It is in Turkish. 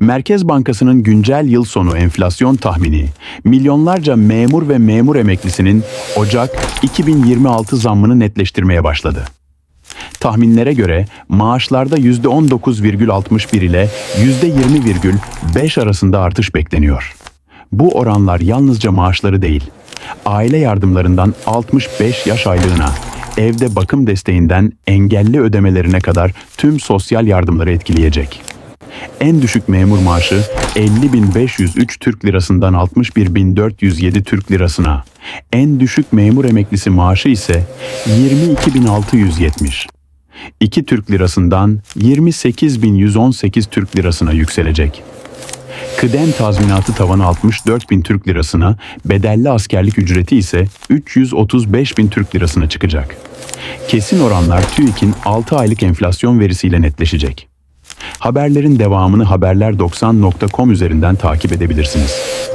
Merkez Bankası'nın güncel yıl sonu enflasyon tahmini, milyonlarca memur ve memur emeklisinin Ocak 2026 zammını netleştirmeye başladı. Tahminlere göre maaşlarda %19,61 ile %20,5 arasında artış bekleniyor. Bu oranlar yalnızca maaşları değil, aile yardımlarından 65 yaş aylığına, evde bakım desteğinden engelli ödemelerine kadar tüm sosyal yardımları etkileyecek. En düşük memur maaşı 50.503 Türk Lirasından 61.407 Türk Lirasına, en düşük memur emeklisi maaşı ise 22.670. 2 Türk Lirasından 28.118 Türk Lirasına yükselecek. Kıdem tazminatı tavanı 64 bin Türk Lirasına, bedelli askerlik ücreti ise 335 bin Türk Lirasına çıkacak. Kesin oranlar TÜİK'in 6 aylık enflasyon verisiyle netleşecek. Haberlerin devamını haberler90.com üzerinden takip edebilirsiniz.